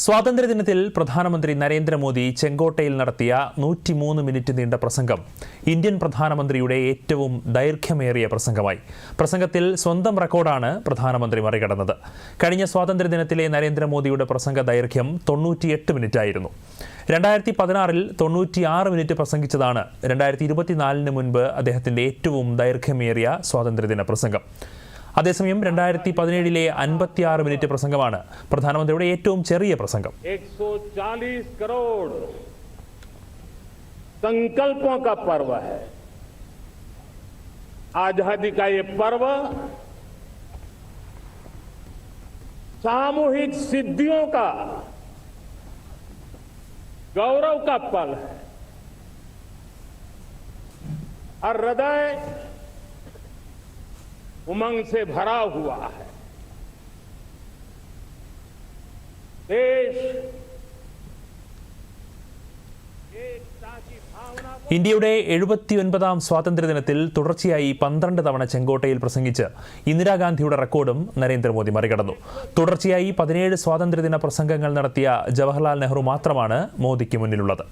സ്വാതന്ത്ര്യദിനത്തിൽ പ്രധാനമന്ത്രി നരേന്ദ്രമോദി ചെങ്കോട്ടയിൽ നടത്തിയ നൂറ്റിമൂന്ന് മിനിറ്റ് നീണ്ട പ്രസംഗം ഇന്ത്യൻ പ്രധാനമന്ത്രിയുടെ ഏറ്റവും ദൈർഘ്യമേറിയ പ്രസംഗമായി. പ്രസംഗത്തിൽ സ്വന്തം റെക്കോർഡാണ് പ്രധാനമന്ത്രി മറികടന്നത്. കഴിഞ്ഞ സ്വാതന്ത്ര്യദിനത്തിലെ നരേന്ദ്രമോദിയുടെ പ്രസംഗ ദൈർഘ്യം തൊണ്ണൂറ്റിയെട്ട് മിനിറ്റായിരുന്നു. രണ്ടായിരത്തി പതിനാറിൽ തൊണ്ണൂറ്റിയാറ് മിനിറ്റ് പ്രസംഗിച്ചതാണ് രണ്ടായിരത്തി ഇരുപത്തിനാലിന് മുൻപ് അദ്ദേഹത്തിന്റെ ഏറ്റവും ദൈർഘ്യമേറിയ സ്വാതന്ത്ര്യദിന പ്രസംഗം. അതേസമയം രണ്ടായിരത്തി പതിനേഴിലെ അൻപത്തിയാറ് മിനിറ്റ് പ്രസംഗമാണ് പ്രധാനമന്ത്രിയുടെ ഏറ്റവും ചെറിയ പ്രസംഗം 140 करोड़ संकल्पों का पर्व है आजादी का ये पर्व सामूहिक सिद्धियों का गौरव का पल है और हृदय उमंग से भरा हुआ है देश एकता की भावना को ഇന്ത്യയുടെ എഴുപത്തിയൊൻപതാം സ്വാതന്ത്ര്യദിനത്തിൽ തുടർച്ചയായി പന്ത്രണ്ട് തവണ ചെങ്കോട്ടയിൽ പ്രസംഗിച്ച് ഇന്ദിരാഗാന്ധിയുടെ റെക്കോർഡും നരേന്ദ്രമോദി മറികടന്നു തുടർച്ചയായി പതിനേഴ് സ്വാതന്ത്ര്യദിന പ്രസംഗങ്ങൾ നടത്തിയ ജവഹർലാൽ നെഹ്റു മാത്രമാണ് മോദിക്ക് മുന്നിലുള്ളത്